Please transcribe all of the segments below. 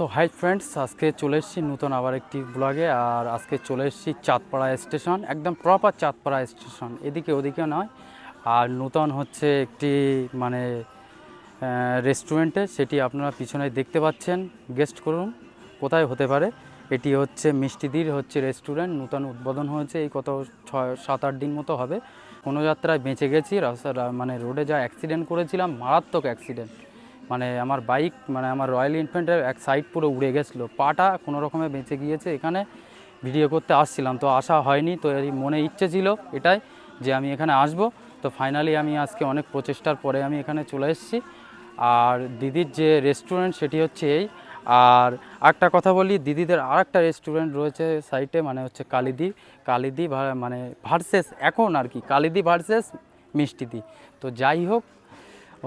So hi friends আজকে চলে এসেছি নতুন আবার একটি ব্লগে আর আজকে চলে এসেছি চাঁদপাড়া স্টেশন একদম প্রপার চাঁদপাড়া স্টেশন এদিকে ওদিকে নয়। আর নূতন হচ্ছে একটি মানে রেস্টুরেন্টে সেটি আপনারা পিছনে দেখতে পাচ্ছেন। গেস্ট করুন, কোথায় হতে পারে। এটি হচ্ছে মিষ্টিদির হচ্ছে রেস্টুরেন্ট নূতন উদ্বোধন হয়েছে, এই কত ছয়, সাত, আট দিন মতো হবে। কোনো যাত্রায় বেঁচে গেছি রাস্তা মানে রোডে যা অ্যাক্সিডেন্ট করেছিলাম, মারাত্মক অ্যাক্সিডেন্ট মানে আমার বাইক মানে আমার রয়্যাল এনফিল্ডের এক সাইড পুরো উড়ে গেছিল। পাটা কোনো রকমে বেঁচে গিয়েছে, এখানে ভিডিও করতে আসছিলাম, তো আসা হয়নি, তো এই মনে ইচ্ছে ছিল এটাই যে আমি এখানে আসব। তো ফাইনালি আমি আজকে অনেক প্রচেষ্টার পরে আমি এখানে চলে এসেছি। আর দিদির যে রেস্টুরেন্ট সেটি হচ্ছে এই। আর একটা কথা বলি, দিদিদের আর একটা রেস্টুরেন্ট রয়েছে সাইটে মানে হচ্ছে কালিদি। কালিদি মানে ভার্সেস, এখন আর কি, কালিদি ভার্সেস মিষ্টিদি তো যাই হোক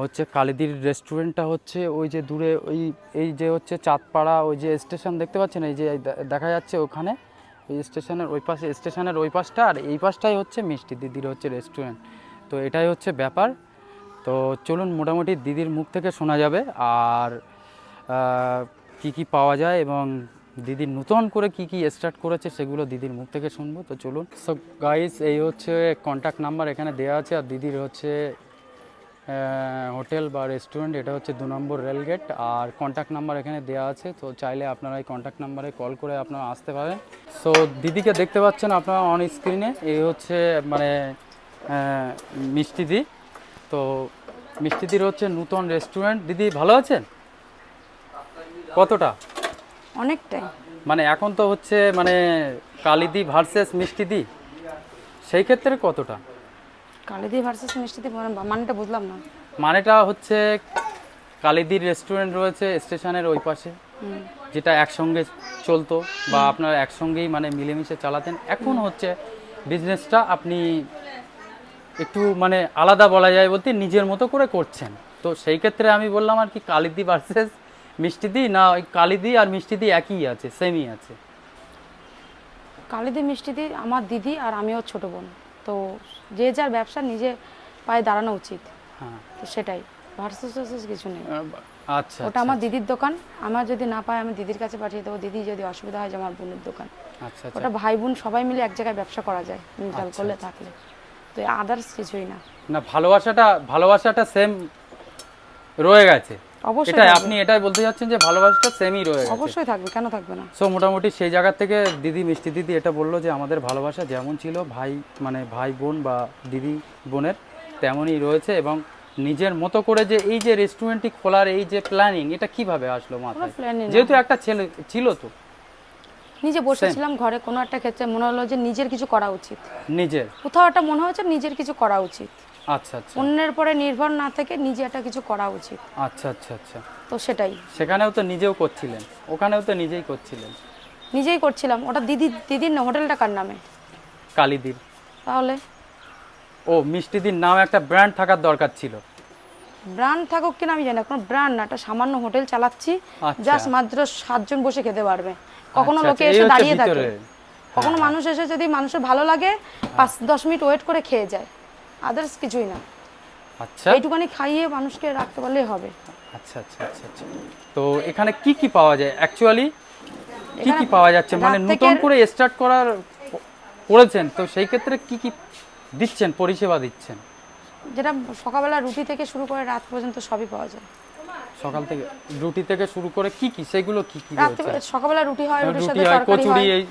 হচ্ছে কালিদির রেস্টুরেন্টটা হচ্ছে ওই যে দূরে, ওই, এই যে হচ্ছে চাঁদপাড়া, ওই যে স্টেশন দেখতে পাচ্ছেন? এই যে দেখা যাচ্ছে ওখানে, ওই স্টেশনের ওই পাশে স্টেশনের ওই পাশটা আর এই পাশটাই হচ্ছে মিষ্টি দিদির হচ্ছে রেস্টুরেন্ট তো এটাই হচ্ছে ব্যাপার। তো চলুন মোটামুটি দিদির মুখ থেকে শোনা যাবে আর কি কি পাওয়া যায় এবং দিদির নতুন করে কি কি স্টার্ট করেছে সেগুলো দিদির মুখ থেকে শুনব। তো চলুন। সো গাইস এই হচ্ছে কন্ট্যাক্ট নাম্বার এখানে দেওয়া আছে আর দিদির হচ্ছে হোটেল বা রেস্টুরেন্ট এটা হচ্ছে দু নম্বর রেলগেট আর কন্ট্যাক্ট নাম্বার এখানে দেওয়া আছে তো চাইলে আপনারা এই কন্ট্যাক্ট নাম্বারে কল করে আপনারা আসতে পারেন। সো দিদিকে দেখতে পাচ্ছেন আপনারা অন স্ক্রিনে এই হচ্ছে মানে আহ, মিষ্টিদি তো মিষ্টিদির হচ্ছে নূতন রেস্টুরেন্ট দিদি ভালো আছেন? কতটা? অনেকটাই। মানে এখন তো হচ্ছে মানে কালিদি ভার্সেস মিষ্টিদি সেই ক্ষেত্রে কতটা? কালিদি ভার্সেস মিষ্টিদি মানে মানেটা বুঝলাম না। মানেটা হচ্ছে কালিদির রেস্টুরেন্ট রয়েছে স্টেশনের ওই পাশে। যেটা একসঙ্গে চলতো বা আপনারা একসঙ্গেই মানে মিলেমিশে চালাতেন। এখন হচ্ছে বিজনেসটা আপনি একটু মানে আলাদা বলা যায় বলতে নিজের মতো করে করছেন। তো সেই ক্ষেত্রে আমি বললাম আর কি কালিদি ভার্সেস মিষ্টিদি না ওই কালিদি আর মিষ্টিদি একই আছে সেমই আছে। কালিদি মিষ্টিদি আমার দিদি আর আমিও ছোট বোন। তো যে যার ব্যবসা নিজে পায়ে দাঁড়ানো উচিত। হ্যাঁ। তো সেটাই। ভার্সেস কিছু নেই। আচ্ছা ওটা আমার দিদির দোকান। আমার যদি না পায় আমি দিদির কাছে পাঠিয়ে দেবো। দিদি যদি অসুবিধা হয় যে আমার বোনের দোকান। আচ্ছা আচ্ছা। ওটা ভাই বোন সবাই মিলে এক জায়গায় ব্যবসা করা যায় মিউচুয়াল করলে থাকলে। তো আদার্স কিছুই না। না ভালোবাসাটা ভালোবাসাটা সেম রয়ে গেছে। অবশ্যই আপনি এটাই বলতে চাচ্ছেন যে ভালোবাসাটা সেমই রয়ে গেছে। অবশ্যই থাকবে কেন থাকবে না? সো মোটামুটি সেই জায়গা থেকে দিদি মিষ্টি দিদি এটা বলল যে আমাদের ভালোবাসা যেমন ছিল ভাই মানে ভাই বোন বা দিদি বোনের তেমনই রয়েছে এবং নিজের মতো করে যে এই যে রেস্টুরেন্টটি খোলার এই যে প্ল্যানিং এটা কীভাবে আসলো মাথায়? যেহেতু একটা ছেলে ছিল তো। নিজে বসেছিলাম ঘরে কোনো একটা ক্ষেত্রে মনে হলো যে নিজের কিছু করা উচিত। নিজের। কোথাও একটা মনে হচ্ছে নিজের কিছু করা উচিত। আচ্ছা আচ্ছা। অন্যের পরে নির্ভর না থেকে নিজে একটা কিছু করা উচিত। আচ্ছা আচ্ছা আচ্ছা। তো সেটাই। সেখানেও তো নিজেও করছিলেন। ওখানেও তো নিজেই করছিলেন। নিজেই করছিলাম। ওটা দিদি দিদির না হোটেলটা কার নামে? কালিদির। তাহলে? ও মিষ্টিদির নাম একটা ব্র্যান্ড থাকার দরকার ছিল। ব্র্যান্ড থাকুক কিনা আমি জানি না। কোনো ব্র্যান্ড না একটা সামান্য হোটেল চালাচ্ছি। আচ্ছা। জাস্ট মাত্র সাতজন বসে খেতে পারবে। কখনো আচ্ছা, লোকে আচ্ছা, এসে দাঁড়িয়ে থাকে। কখনো মানুষ এসে যদি মানুষের ভালো লাগে পাঁচ দশ মিনিট ওয়েট করে খেয়ে যায়। আদার্স কিছুই না। আচ্ছা। এইটুখানি খাইয়ে মানুষকে রাখতে পারলেই হবে। আচ্ছা আচ্ছা আচ্ছা আচ্ছা। তো এখানে কি কি পাওয়া যায়? অ্যাকচুয়ালি কি কি পাওয়া যাচ্ছে? মানে নতুন করে স্টার্ট করার করেছেন। তো সেই ক্ষেত্রে কি কি দিচ্ছেন? পরিষেবা দিচ্ছেন? যেটা সকালবেলা রুটি থেকে শুরু করে রাত পর্যন্ত সবই পাওয়া যায়। সকাল থেকে রুটি থেকে শুরু করে কি কি? সেগুলো কি কি রয়েছে? সকালবেলা রুটি হয় রুটির সাথে তরকারি কচুরি হয়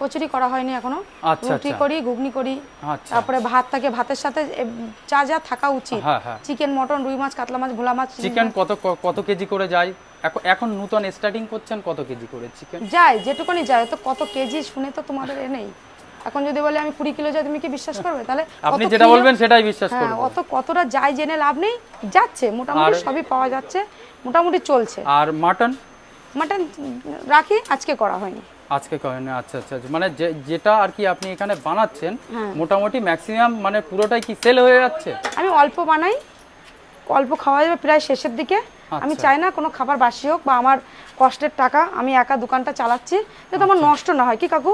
কচুরি করা হয়নি এখনও। আচ্ছা, রুটি আচ্ছা। করি ঘুগনি করি আচ্ছা। তারপরে ভাত থাকে ভাতের সাথে যা যা থাকা উচিত। হ্যাঁ হ্যাঁ। চিকেন মটন রুই মাছ কাতলা মাছ ভোলা মাছ চিকেন কত কত কেজি করে যায়? এখন নতুন স্টার্টিং করছেন কত কেজি করে চিকেন? যায় যেটুকুনি যায় তো কত কেজি শুনে তো তোমাদের এ নেই। এখন যদি বলে আমি কুড়ি কিলো যাই তুমি কি বিশ্বাস করবে? তাহলে আপনি যেটা বলবেন সেটাই বিশ্বাস হ্যাঁ অত কতটা যায় জেনে লাভ নেই। যাচ্ছে মোটামুটি সবই পাওয়া যাচ্ছে মোটামুটি চলছে। আর মাটন? মাটন রাখি আজকে করা হয়নি। আজকে করেন আচ্ছা আচ্ছা আচ্ছা। মানে যেটা আর কি আপনি এখানে বানাচ্ছেন হ্যাঁ। মোটামুটি ম্যাক্সিমাম মানে পুরোটাই কি সেল হয়ে যাচ্ছে আমি অল্প বানাই অল্প খাওয়া যাবে প্রায় শেষের দিকে আমি আচ্ছা। চাই না কোনো খাবার বাসি হোক বা আমার কষ্টের টাকা আমি একা দোকানটা চালাচ্ছি যাতে আমার আচ্ছা। নষ্ট না হয় কি কাকু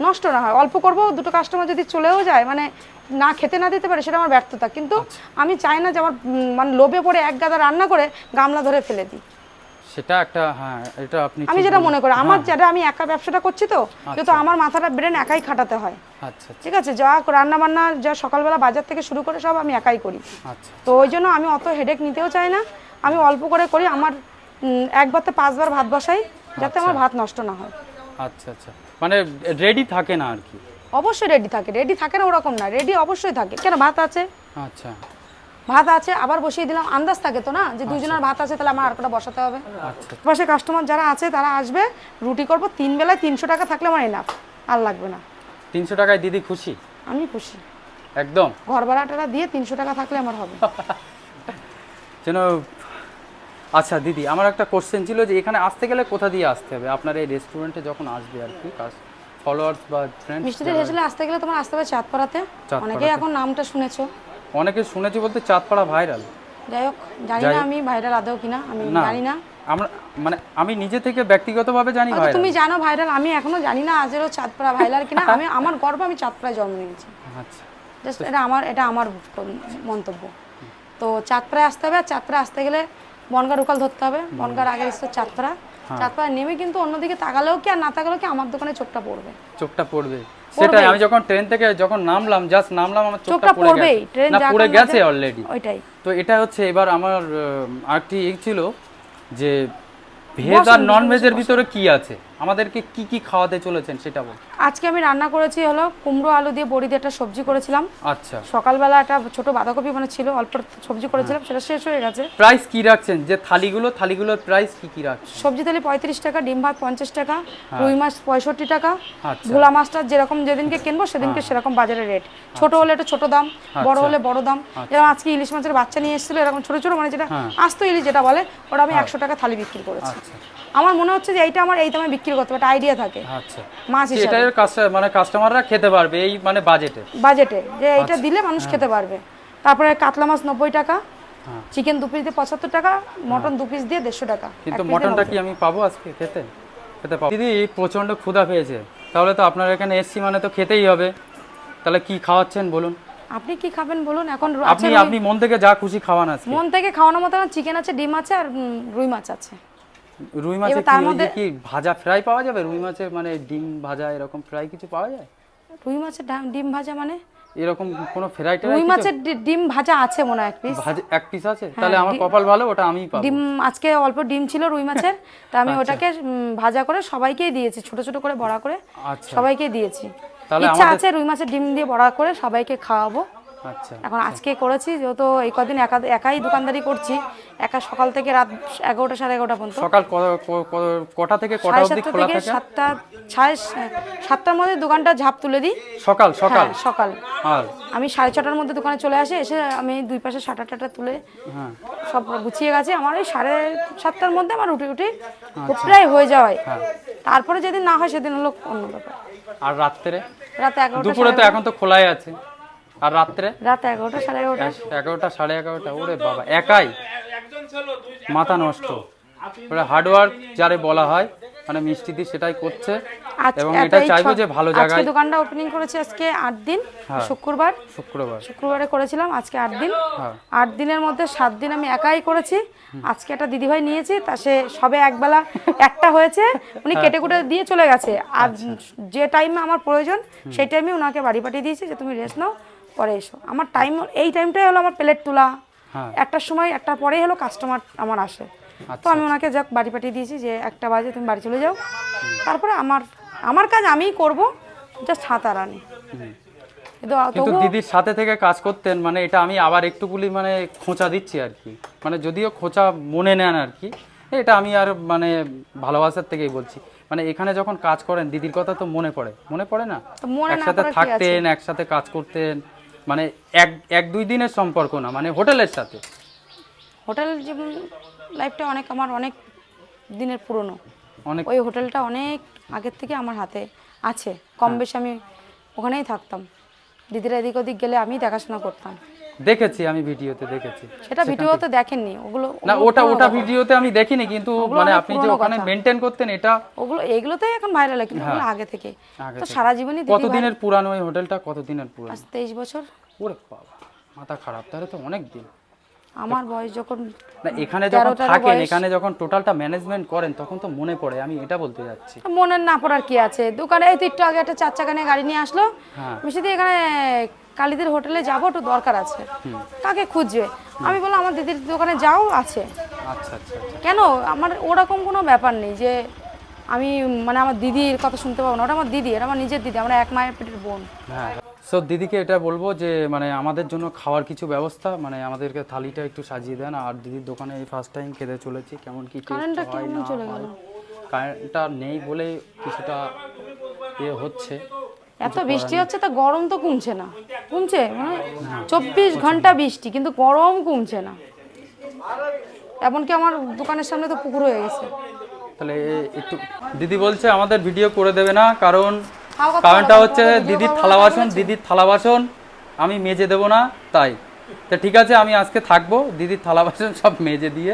নষ্ট না হয় অল্প করব দুটো কাস্টমার যদি চলেও যায় মানে না খেতে না দিতে পারে সেটা আমার ব্যর্থতা কিন্তু। আমি চাই না যে আমার মানে লোভে পড়ে এক গাদা রান্না করে গামলা ধরে ফেলে দিই সেটা একটা হ্যাঁ এটা আপনি আমি যেটা মনে করি আমার যেটা আমি একা ব্যবসাটা করছি তো যেহেতু আমার মাথাটা ব্রেন একাই খাটাতে হয়। আচ্ছা আচ্ছা। ঠিক আছে যা রান্না বান্না যা সকালবেলা বাজার থেকে শুরু করে সব আমি একাই করি। আচ্ছা তো ওই জন্য আমি অত হেডেক নিতেও চাই না। আমি অল্প করে করি আমার একবার তো পাঁচবার ভাত বসাই যাতে আমার ভাত নষ্ট না হয়। আচ্ছা আচ্ছা। মানে রেডি থাকে না আর কি? অবশ্যই রেডি থাকে রেডি থাকে না ওরকম না রেডি অবশ্যই থাকে। কেন ভাত আছে? আচ্ছা। ভাত আছে আবার বসিয়ে দিলাম। আন্দাজ থাকে তো না? যে দুজনের ভাত আছে তাহলে আমার আর কটা বসাতে হবে। আচ্ছা। পাশে কাস্টমার যারা আছে তারা আসবে রুটি করব তিন বেলায় তিনশো টাকা থাকলে আমার এনাফ আর লাগবে না। তিনশো টাকায় দিদি খুশি? আমি খুশি। একদম? ঘর ভাড়াটা দিয়ে তিনশো টাকা থাকলে আমার হবে। যেন আচ্ছা দিদি আমার একটা কোশ্চেন ছিল যে এখানে আসতে গেলে কোথা দিয়ে আসতে হবে? আপনার এই রেস্টুরেন্টে যখন আসবে আর কি কাজ ফলোয়ার্স বা ফ্রেন্ডস মিষ্টিদের হেসেলে আসতে গেলে তোমার আসতে হবে চাঁদপাড়াতে। অনেকেই এখন নামটা শুনেছো। অনেকে শুনেছি বলতে চাঁদপাড়া ভাইরাল। যাই হোক জানি না আমি ভাইরাল আদৌ কিনা আমি জানি না। আমরা মানে আমি নিজে থেকে ব্যক্তিগতভাবে জানি ভাইরাল। তুমি জানো ভাইরাল আমি এখনও জানি না আজেরও চাঁদপাড়া ভাইরাল কিনা। আমি আমার গর্ব আমি চাঁদপাড়ায় জন্ম নিয়েছি। আচ্ছা। জাস্ট এটা আমার এটা আমার মন্তব্য। তো চাঁদপাড়ায় আসতে হবে আর চাঁদপাড়ায় আসতে গেলে বনগাঁ রুকাল ধরতে হবে। বনগাঁর আগে এসছে চাঁদপাড়া। হ্যাঁ। চাঁদপাড়া নেমে কিন্তু অন্যদিকে তাকালেও কি আর না তাকালেও কি আমার দোকানে চোখটা পড়বে। চোখটা পড়বে। সেটাই আমি যখন ট্রেন থেকে যখন নামলাম জাস্ট নামলাম আমার চোখটা পড়ে গেছে। না পড়ে গেছে অলরেডি ওইটাই। তো এটা হচ্ছে এবার আমার আরেকটি এই ছিল যে ভেজ আর নন ভেজের ভিতরে কি আছে? আমাদেরকে কি কি খাওয়াতে চলেছেন সেটা বল। আজকে আমি রান্না করেছি হলো কুমড়ো আলু দিয়ে বড়ি দিয়ে একটা সবজি করেছিলাম। আচ্ছা। সকালবেলা একটা ছোট বাঁধাকপি মানে ছিল অল্প সবজি করেছিলাম সেটা শেষ হয়ে গেছে। প্রাইস কি রাখছেন? যে থালিগুলো থালিগুলোর প্রাইস কি কি রাখছেন? সবজি থালি পঁয়ত্রিশ টাকা ডিম ভাত পঞ্চাশ টাকা রুই মাছ পঁয়ষট্টি টাকা আচ্ছা। ভোলা মাছটা যেরকম যেদিনকে কিনবো সেদিনকে সেরকম বাজারে রেট। ছোট হলে একটা ছোট দাম বড় হলে বড় দাম। যেরকম আজকে ইলিশ মাছের বাচ্চা নিয়ে এসেছিল এরকম ছোট ছোট মানে যেটা হ্যাঁ। আস্ত ইলিশ যেটা বলে ওটা আমি একশো টাকা থালি বিক্রি করেছি। আচ্ছা। আমার মনে হচ্ছে যে এইটা আমার এই দামে বিক্রি করতে একটা আইডিয়া থাকে। আচ্ছা। মাছ হিসাবে। এটার মানে কাস্টমাররা খেতে পারবে এই মানে বাজেটে বাজেটে যে আচ্ছা। এইটা দিলে মানুষ খেতে পারবে। তারপরে কাতলা মাছ নব্বই টাকা হ্যাঁ। চিকেন দু পিস দিয়ে পঁচাত্তর টাকা মটন দু পিস দিয়ে দেড়শো টাকা। কিন্তু মটনটা কি আমি পাবো আজকে খেতে? খেতে পাবো। দিদি প্রচণ্ড ক্ষুধা পেয়েছে। তাহলে তো আপনার এখানে এসছি মানে তো খেতেই হবে। তাহলে কি খাওয়াচ্ছেন বলুন। আপনি কি খাবেন বলুন? এখন আপনি আপনি মন থেকে যা খুশি খাওয়ান আজকে। মন থেকে খাওয়ানোর মতো চিকেন আছে ডিম আছে আর রুই মাছ আছে। রুই এবার তার মধ্যে- কি ভাজা ফ্রাই পাওয়া যাবে? রুই মাছের মানে ডিম ভাজা এরকম ফ্রাই কিছু পাওয়া যায়? রুই মাছের ডিম ভাজা মানে? এরকম কোনো ফ্রাই রুই মাছের ডিম ভাজা আছে মনে হয় এক পিস ভাজা এক পিস আছে? তাহলে আমার কপাল ভালো ওটা আমিই পাবো। ডিম আজকে অল্প ডিম ছিল রুই মাছের তা আমি ওটাকে ভাজা করে সবাইকেই দিয়েছি ছোট ছোট করে বড়া করে আচ্ছা। সবাইকে দিয়েছি। ইচ্ছা আছে রুই মাছের ডিম দিয়ে বড়া করে সবাইকে খাওয়াবো। আচ্ছা এখন আজকে করেছি যেহেতু এই কদিন একা একাই দোকানদারি করছি একা সকাল থেকে রাত এগারোটা সাড়ে এগারোটা পর্যন্ত। সকাল কটা থেকে কটা অবধি খোলা থাকে সাতটা সাড়ে সাতটার মধ্যে দোকানটা ঝাঁপ তুলে দিই। সকাল সকাল হ্যাঁ সকাল? আর? আমি সাড়ে ছটার মধ্যে দোকানে চলে আসি এসে আমি দুই পাশে সাটা টাটা তুলে হ্যাঁ। সব গুছিয়ে গেছে। আমার ওই সাড়ে সাতটার মধ্যে আমার উঠে রুটি আচ্ছা। প্রায় হয়ে যাওয়ায়। হ্যাঁ। তারপরে যেদিন না হয় সেদিন হলো অন্য ব্যাপার। আর রাত্রে? রাতে এগারোটা দুপুরে তো এখন তো খোলাই আছে। আর রাত্রে? রাত এগারোটা সাড়ে এগারোটা। এগারোটা সাড়ে এগারোটা। ওরে বাবা একাই? মাথা নষ্ট। ওরা হার্ডওয়ার্ক যারে বলা হয় মানে মিষ্টি দি সেটাই করছে। এবং এটা চাইব যে ভালো আজকে দোকানটা ওপেনিং করেছি আজকে আট দিন হ্যাঁ। শুক্রবার। শুক্রবার। শুক্রবারে করেছিলাম আজকে আট দিন। হ্যাঁ। আট দিনের মধ্যে সাত দিন আমি একাই করেছি। আজকে একটা দিদিভাই নিয়েছি তা সে সবে একবেলা একটা হয়েছে। উনি কেটে কুটে দিয়ে চলে গেছে। আর আচ্ছা। যে টাইমে আমার প্রয়োজন সেই টাইমে ওনাকে বাড়ি পাঠিয়ে দিয়েছি যে তুমি রেস্ট নাও। পরে এসো। আমার টাইম এই টাইমটাই হলো আমার প্লেট তোলা। হ্যাঁ। একটার সময় একটা পরেই হলো কাস্টমার আমার আসে। তো আচ্ছা আমি ওনাকে যাক বাড়ি পাঠিয়ে দিয়েছি যে একটা বাজে তুমি বাড়ি চলে যাও। তারপরে আমার আমার কাজ আমিই করব জাস্ট হাত আনি। কিন্তু দিদির সাথে থেকে কাজ করতেন মানে এটা আমি আবার একটুকুলি মানে খোঁচা দিচ্ছি আর কি। মানে যদিও খোঁচা মনে নেন আর কি এটা আমি আর মানে ভালোবাসার থেকেই বলছি। মানে এখানে যখন কাজ করেন দিদির কথা তো মনে পড়ে। মনে পড়ে না? তো একসাথে? থাকতেন একসাথে কাজ করতেন। মানে এক এক দুই দিনের সম্পর্ক না মানে হোটেলের সাথে? হোটেল জীবন লাইফটা অনেক আমার অনেক দিনের পুরনো। অনেক ওই হোটেলটা অনেক আগের থেকে আমার হাতে আছে। কম হ্যাঁ। বেশি আমি ওখানেই থাকতাম। দিদিরা এদিক ওদিক গেলে আমি দেখাশোনা করতাম। দেখেছি আমি ভিডিওতে দেখেছি। সেটা ভিডিওতে দেখেননি ওগুলো না ওটা ওটা ভিডিওতে আমি দেখিনি কিন্তু মানে আপনি যে ওখানে মেইনটেইন করতেন এটা ওগুলো এগুলোতেই এখন ভাইরাল কিন্তু ওগুলো আগে থেকে। হ্যাঁ। তো সারা জীবনই কত কতদিনের পুরানো এই হোটেলটা? কতদিনের পুরানো? আজ তেইশ বছর। ওরে বাবা মাথা খারাপ। তাহলে তো অনেক দিন। আমার বয়স যখন না এখানে যখন থাকেন এখানে যখন টোটালটা ম্যানেজমেন্ট করেন তখন তো মনে পড়ে আমি এটা বলতে যাচ্ছি। মনের না পড়ার কি আছে? দোকানে এই তো একটু আগে একটা চার চাকা নিয়ে গাড়ি নিয়ে আসলো। হ্যাঁ। মিষ্টি দিয়ে এখানে কালীদের হোটেলে যাব একটু দরকার আছে। কাকে খুঁজবে? আমি বললাম আমার দিদির দোকানে যাও আছে। আচ্ছা আচ্ছা আচ্ছা। কেন? আমার ওরকম কোনো ব্যাপার নেই যে আমি মানে আমার দিদির কথা শুনতে পাবো না। ওটা আমার দিদি এটা আমার নিজের দিদি আমরা এক মায়ের পেটের বোন। হ্যাঁ। সো দিদিকে এটা বলব যে মানে আমাদের জন্য খাওয়ার কিছু ব্যবস্থা মানে আমাদেরকে থালিটা একটু সাজিয়ে দেন। আর দিদির দোকানে এই ফার্স্ট টাইম খেতে চলেছি কেমন কি কারেন্টটা হয় কেমন চলে হয়। গেল? কারেন্টটা নেই বলে কিছুটা ইয়ে হচ্ছে। এত বৃষ্টি হচ্ছে তা গরম তো কমছে না। কমছে? মানে চব্বিশ ঘণ্টা বৃষ্টি কিন্তু গরম কমছে না। এমনকি আমার দোকানের সামনে তো পুকুর হয়ে গেছে। তাহলে একটু দিদি বলছে আমাদের ভিডিও করে দেবে না কারণ কারণটা হচ্ছে দিদির থালা বাসন দিদির থালা বাসন আমি মেজে দেবো না তাই। তো ঠিক আছে আমি আজকে থাকব দিদির থালা বাসন সব মেজে দিয়ে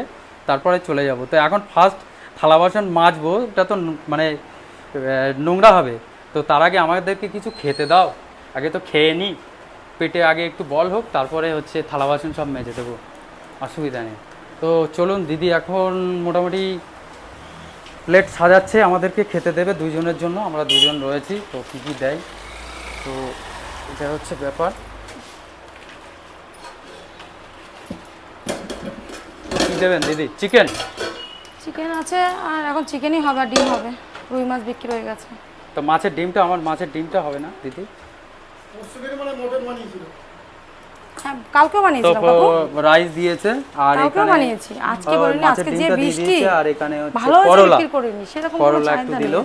তারপরে চলে যাব। তো এখন ফার্স্ট থালা বাসন মাজবো এটা তো মানে নোংরা হবে। তো তার আগে আমাদেরকে কিছু খেতে দাও। আগে তো খেয়ে নিই পেটে আগে একটু বল হোক তারপরে হচ্ছে থালা বাসন সব মেজে দেবো। অসুবিধা নেই। তো চলুন দিদি এখন মোটামুটি প্লেট সাজাচ্ছে আমাদেরকে খেতে দেবে দুইজনের জন্য আমরা দুজন রয়েছি তো কী কী দেয়? তো এটা হচ্ছে ব্যাপার। কী দেবেন দিদি? চিকেন চিকেন আছে আর এখন চিকেনই হবে আর ডিম হবে। রুই মাছ বিক্রি হয়ে গেছে। তো মাছের ডিমটা আমার মাছের ডিমটা হবে না দিদি? হ্যাঁ কালকেও তো বানিয়েছিলাম কাকু? রাইস দিয়েছে আর এখানে বানিয়েছি। আজকে বলিনি আজকে যে বৃষ্টি আর এখানে হচ্ছে করলা। বিক্রি করিনি সেরকম করলা একটু দিল।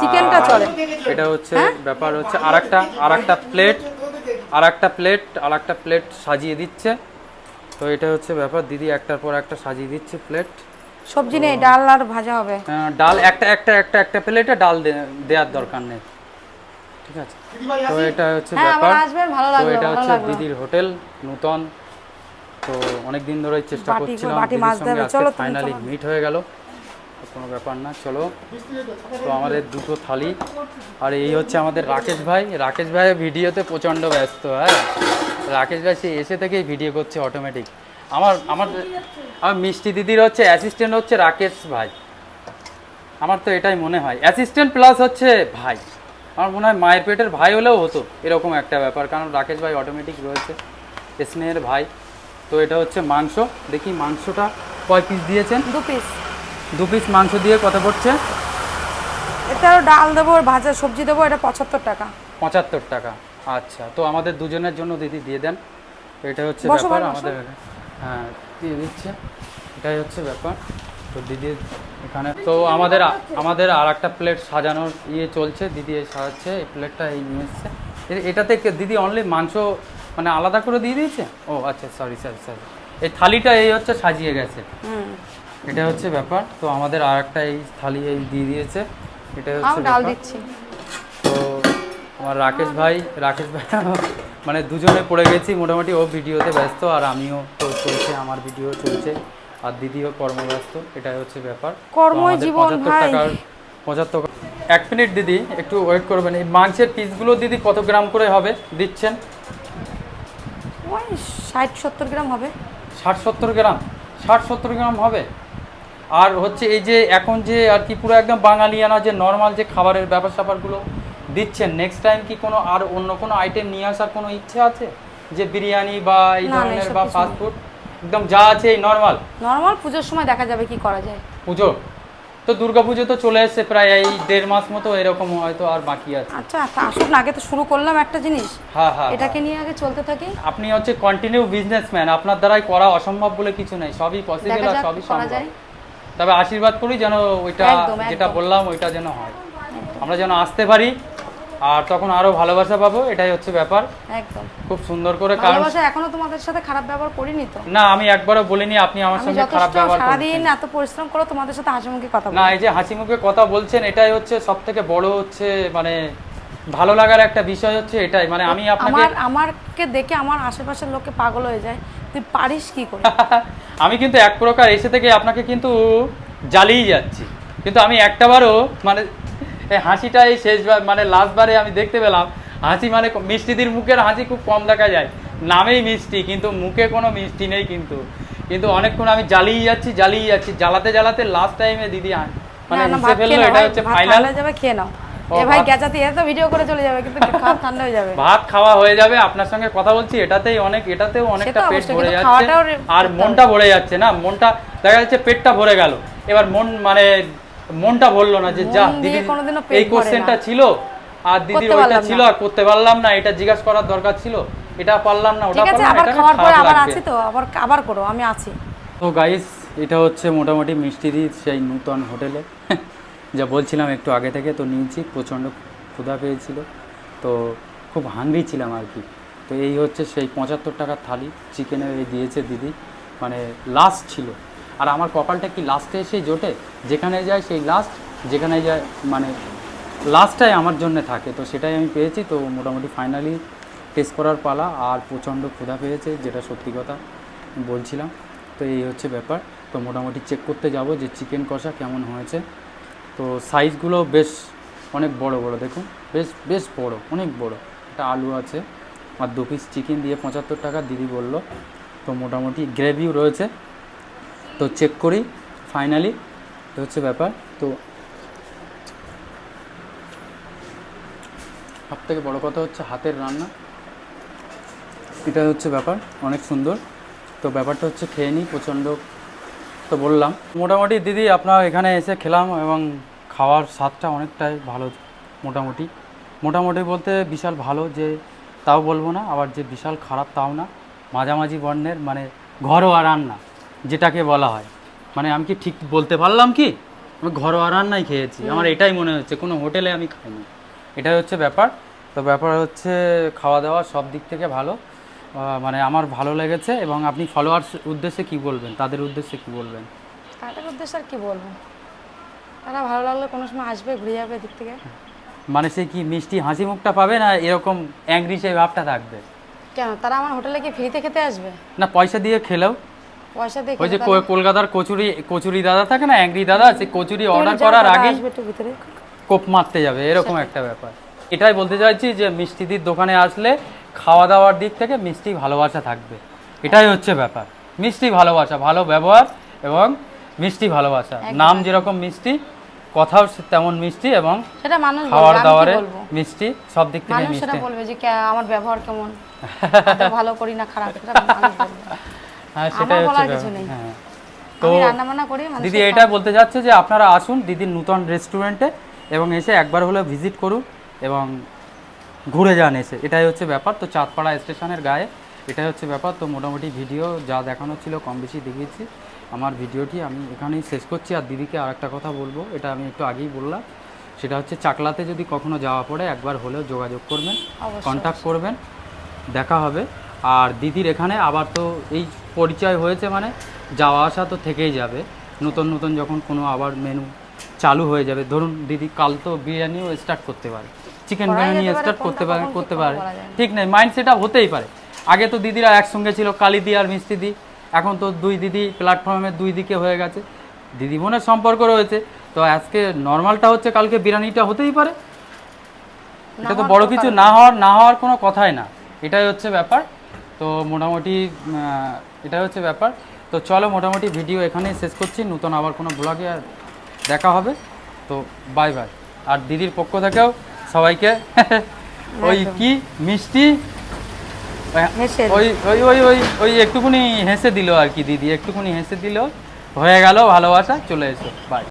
চিকেনটা চলে। এটা হচ্ছে হ্যাঁ? ব্যাপার হচ্ছে আর একটা আর একটা প্লেট আর একটা প্লেট আর একটা প্লেট সাজিয়ে দিচ্ছে। তো এটা হচ্ছে ব্যাপার দিদি একটার পর একটা সাজিয়ে দিচ্ছে প্লেট সবজি নেই ডাল আর ভাজা হবে। ডাল একটা একটা একটা একটা প্লেটে ডাল দেওয়ার দরকার নেই। ঠিক আছে? তো এটা হচ্ছে হ্যাঁ ব্যাপার। তো এটা হচ্ছে দিদির হোটেল নূতন। তো অনেক দিন ধরে চেষ্টা করছিলাম দিদির সঙ্গে। আজকে ফাইনালি মিট হয়ে গেল। কোনো ব্যাপার না চলো। তো আমাদের দুটো থালি। আর এই হচ্ছে আমাদের রাকেশ ভাই। রাকেশ ভাই ভিডিওতে প্রচণ্ড ব্যস্ত হ্যাঁ? রাকেশ ভাই সে এসে থেকেই ভিডিও করছে অটোমেটিক আমার আমার আমার মিষ্টি দিদির হচ্ছে অ্যাসিস্ট্যান্ট হচ্ছে রাকেশ ভাই। আমার তো এটাই মনে হয়। অ্যাসিস্ট্যান্ট প্লাস হচ্ছে ভাই। আমার মনে হয় মায়ের পেটের ভাই হলেও হতো এরকম একটা ব্যাপার। কারণ রাকেশ ভাই অটোমেটিক রয়েছে স্নেহের ভাই। তো এটা হচ্ছে মাংস। দেখি মাংসটা কয় পিস দিয়েছেন? দু পিস দু পিস মাংস দিয়ে কত পড়ছে এটা আরও ডাল দেবো আর ভাজা সবজি দেবো এটা পঁচাত্তর টাকা। পঁচাত্তর টাকা। আচ্ছা তো আমাদের দুজনের জন্য দিদি দিয়ে দেন। এটা হচ্ছে ব্যাপার আমাদের হ্যাঁ দিয়ে দিচ্ছে। এটাই হচ্ছে ব্যাপার। তো দিদি এখানে তো আমাদের আমাদের আর একটা প্লেট সাজানোর ইয়ে চলছে। দিদি এই সাজাচ্ছে এই প্লেটটা এই নিয়ে এসছে। এটাতে দিদি অনলি মাংস মানে আলাদা করে দিয়ে দিয়েছে? ও আচ্ছা সরি সরি সরি এই থালিটা এই হচ্ছে সাজিয়ে গেছে। হুম। এটা হচ্ছে ব্যাপার। তো আমাদের আর একটা এই থালি এই দিয়ে দিয়েছে। এটা হচ্ছে ডাল দিচ্ছি। তো আমার রাকেশ ভাই রাকেশ ভাই মানে দুজনে পড়ে গেছি। মোটামুটি ও ভিডিওতে ব্যস্ত আর আমিও তো চলছে আমার ভিডিও চলছে। আর দিদিও কর্মব্যস্ত এটাই হচ্ছে ব্যাপার। 75 ভাই। পঁচাত্তর এক মিনিট দিদি একটু ওয়েট করবেন। এই মাংসের পিসগুলো দিদি কত গ্রাম করে হবে? দিচ্ছেন? ওই ষাট সত্তর গ্রাম হবে। ষাট সত্তর গ্রাম? ষাট সত্তর গ্রাম হবে? আর হচ্ছে এই যে এখন যে আর কি পুরো একদম বাঙালিয়ানা যে নর্মাল যে খাবারের ব্যাপার স্যাপারগুলো দিচ্ছেন নেক্সট টাইম কি কোনো আর অন্য কোনো আইটেম নিয়ে আসার কোনো ইচ্ছে আছে? যে বিরিয়ানি বা এই ধরনের বা কিছু ফাস্ট ফুড একদম যা আছে এই নর্মাল নর্মাল পুজোর সময় দেখা যাবে কি করা যায়। পুজো? তো দুর্গাপুজো তো চলে এসছে প্রায় এই দেড় মাস মতো এরকম হয়তো আর বাকি আছে। আচ্ছা তা আসুন আগে তো শুরু করলাম একটা জিনিস। হ্যাঁ হ্যাঁ এটাকে নিয়ে আগে চলতে থাকি। আপনি হচ্ছে কন্টিনিউ বিজনেসম্যান আপনার দ্বারাই করা অসম্ভব বলে কিছু নেই সবই পসিবল আর সবই সম্ভব। তবে আশীর্বাদ করি যেন ওইটা যেটা বললাম ওইটা যেন হয়। আমরা যেন আসতে পারি আর তখন আরও ভালোবাসা পাবো এটাই হচ্ছে ব্যাপার। একদম। খুব সুন্দর করে কারণ ভালোবাসা এখনও তোমাদের সাথে খারাপ ব্যবহার করিনি তো? না আমি একবারও বলিনি আপনি আমার আমি সঙ্গে খারাপ ব্যবহার সারাদিন এত পরিশ্রম করো তোমাদের সাথে হাসি মুখে কথা না এই যে হাসি মুখে কথা বলছেন এটাই হচ্ছে সব থেকে বড় হচ্ছে মানে ভালো লাগার একটা বিষয় হচ্ছে এটাই। মানে আমি আপনাকে আমার আমারকে দেখে আমার আশেপাশের লোকে পাগল হয়ে যায়। তুই পারিস কি করে? আমি কিন্তু এক প্রকার এসে থেকে আপনাকে কিন্তু জ্বালিয়ে যাচ্ছি। কিন্তু আমি একটাবারও মানে এই হাসিটা এই শেষবার মানে লাস্টবারে আমি দেখতে পেলাম হাসি মানে মিষ্টিদির মুখের হাসি খুব কম দেখা যায়। নামেই মিষ্টি কিন্তু মুখে কোনো মিষ্টি নেই কিন্তু। কিন্তু অনেকক্ষণ আমি জ্বালিয়ে যাচ্ছি জ্বালিয়ে যাচ্ছি জ্বালাতে জ্বালাতে লাস্ট টাইমে দিদি মানে ভাত ফেলল এটা হচ্ছে ফাইনাল হয়ে যাবে খেয়ে নাও। এ ভাই এত ভিডিও করে চলে যাবে কিন্তু খাওয়া ঠান্ডা হয়ে যাবে। ভাত খাওয়া হয়ে যাবে আপনার সঙ্গে কথা বলছি এটাতেই অনেক এটাতেও অনেকটা পেট ভরে যাচ্ছে। আর মনটা ভরে যাচ্ছে না মনটা দেখা যাচ্ছে পেটটা ভরে গেল। এবার মন মানে মনটা ভরলো না যে যা দিদি এই কোশ্চেনটা ছিল আর দিদির ওইটা ছিল আর করতে পারলাম না এটা জিজ্ঞাসা করার দরকার ছিল এটা পারলাম না ওটা ঠিক আছে পারলাম আবার এটা খাওয়ার পরে আবার। আছি তো আবার আবার করো আমি আছি। তো গাইস এটা হচ্ছে মোটামুটি মিষ্টি দি সেই নূতন হোটেলে। যা বলছিলাম একটু আগে থেকে তো নিয়েছি প্রচণ্ড ক্ষুধা পেয়েছিল। তো খুব হাঙ্গরি ছিলাম আর কি। তো এই হচ্ছে সেই পঁচাত্তর টাকার থালি চিকেনে দিয়েছে দিদি। মানে লাস্ট ছিল। আর আমার কপালটা কি লাস্টে এসেই জোটে? যেখানে যায় সেই লাস্ট যেখানে যায় মানে লাস্টটাই আমার জন্য থাকে। তো সেটাই আমি পেয়েছি। তো মোটামুটি ফাইনালি টেস্ট করার পালা আর প্রচণ্ড ক্ষুধা পেয়েছে, যেটা সত্যি কথা বলছিলাম। তো এই হচ্ছে ব্যাপার। তো মোটামুটি চেক করতে যাব যে চিকেন কষা কেমন হয়েছে। তো সাইজগুলো বেশ অনেক বড় বড়, দেখুন। বেশ বেশ বড়, অনেক বড়। একটা আলু আছে। আর দু পিস চিকেন দিয়ে পঁচাত্তর টাকা দিদি বলল। তো মোটামুটি গ্রেভিও রয়েছে। তো চেক করি ফাইনালি তো হচ্ছে ব্যাপার, তো সব থেকে বড়ো কথা হচ্ছে হাতের রান্না। এটা হচ্ছে ব্যাপার, অনেক সুন্দর। তো ব্যাপারটা হচ্ছে খেয়ে নিই, প্রচণ্ড তো বললাম। মোটামুটি দিদি, আপনার এখানে এসে খেলাম এবং খাওয়ার স্বাদটা অনেকটাই ভালো, মোটামুটি। মোটামুটি বলতে বিশাল ভালো যে তাও বলব না, আবার যে বিশাল খারাপ তাও না। মাঝামাঝি বর্ণের মানে ঘরোয়া রান্না। যেটাকে বলা হয়। মানে আমি কি ঠিক বলতে পারলাম কি? আমি ঘরোয়া রান্নাই খেয়েছি। আমার এটাই মনে হচ্ছে কোনো হোটেলে আমি খাইনি। এটাই হচ্ছে ব্যাপার। তো ব্যাপার হচ্ছে খাওয়া দাওয়া সব দিক থেকে ভালো। মানে আমার ভালো লেগেছে এবং আপনি ফলোয়ার্স উদ্দেশ্যে কি বলবেন? তাদের উদ্দেশ্যে কি বলবেন? তাদের উদ্দেশ্যে আর কি বলব? তারা ভালো লাগলে কোনো সময় আসবে ঘুরে যাবে দিক থেকে। মানে সে কি মিষ্টি হাসি মুখটা পাবে না এরকম অ্যাংরি সেই ভাবটা থাকবে? কেন? তারা আমার হোটেলে কি ফ্রিতে খেতে আসবে? না পয়সা দিয়ে খেলেও। পয়সা ওই যে কলকাতার কচুরি কচুরি দাদা থাকে না অ্যাংরি দাদা সেই কচুরি অর্ডার করার আগে কোপ মারতে যাবে এরকম একটা ব্যাপার। এটাই বলতে চাইছি যে মিষ্টিদির দোকানে আসলে খাওয়া দাওয়ার দিক থেকে মিষ্টি ভালোবাসা থাকবে। এটাই হচ্ছে ব্যাপার। মিষ্টি ভালোবাসা ভালো ব্যবহার এবং মিষ্টি ভালোবাসা। নাম যেরকম মিষ্টি কথাও তেমন মিষ্টি এবং সেটা মানুষ খাওয়ার দাওয়ারে মিষ্টি সব দিক থেকে মানুষ সেটা বলবে যে আমার ব্যবহার কেমন? ভালো করি না খারাপ। সেটা মানুষ বলবে। হ্যাঁ সেটাই আমার হচ্ছে বলার কিছু নেই। হ্যাঁ। তো দিদি এটা বলতে যাচ্ছে যে আপনারা আসুন দিদির নূতন রেস্টুরেন্টে এবং এসে একবার হলেও ভিজিট করুন এবং ঘুরে যান এসে। এটাই হচ্ছে ব্যাপার। তো চাঁদপাড়া স্টেশনের গায়ে এটাই হচ্ছে ব্যাপার। তো মোটামুটি ভিডিও যা দেখানো ছিল কম বেশি দেখিয়েছি। আমার ভিডিওটি আমি এখানেই শেষ করছি। আর দিদিকে আর একটা কথা বলব এটা আমি একটু আগেই বললাম। সেটা হচ্ছে চাকলাতে যদি কখনো যাওয়া পড়ে একবার হলেও যোগাযোগ করবেন কন্ট্যাক্ট করবেন দেখা হবে। আর দিদির এখানে আবার তো এই পরিচয় হয়েছে মানে যাওয়া আসা তো থেকেই যাবে। নতুন নতুন যখন কোনো আবার মেনু চালু হয়ে যাবে ধরুন দিদি কাল তো বিরিয়ানিও স্টার্ট করতে পারে। চিকেন বিরিয়ানি স্টার্ট করতে পারে করতে পারে। ঠিক নাই মাইন্ড সেট হতেই পারে। আগে তো দিদিরা একসঙ্গে ছিল কালি দি আর মিষ্টি দি। এখন তো দুই দিদি প্ল্যাটফর্মের দুই দিকে হয়ে গেছে। দিদি বোনের সম্পর্ক রয়েছে। তো আজকে নর্মালটা হচ্ছে কালকে বিরিয়ানিটা হতেই পারে। এটা তো বড় কিছু না হওয়ার না হওয়ার কোনো কথাই না। এটাই হচ্ছে ব্যাপার। তো মোটামুটি এটাই হচ্ছে ব্যাপার। তো চলো মোটামুটি ভিডিও এখানেই শেষ করছি। নতুন আবার কোনো ব্লগে আর দেখা হবে। তো বাই বাই আর দিদির পক্ষ থেকেও সবাইকে ওই কি মিষ্টি? ওই ওই ওই ওই ওই একটুকুনি হেসে দিল আর কি দিদি। একটুকুনি হেসে দিল। হয়ে গেল ভালোবাসা। চলে এসো। বাই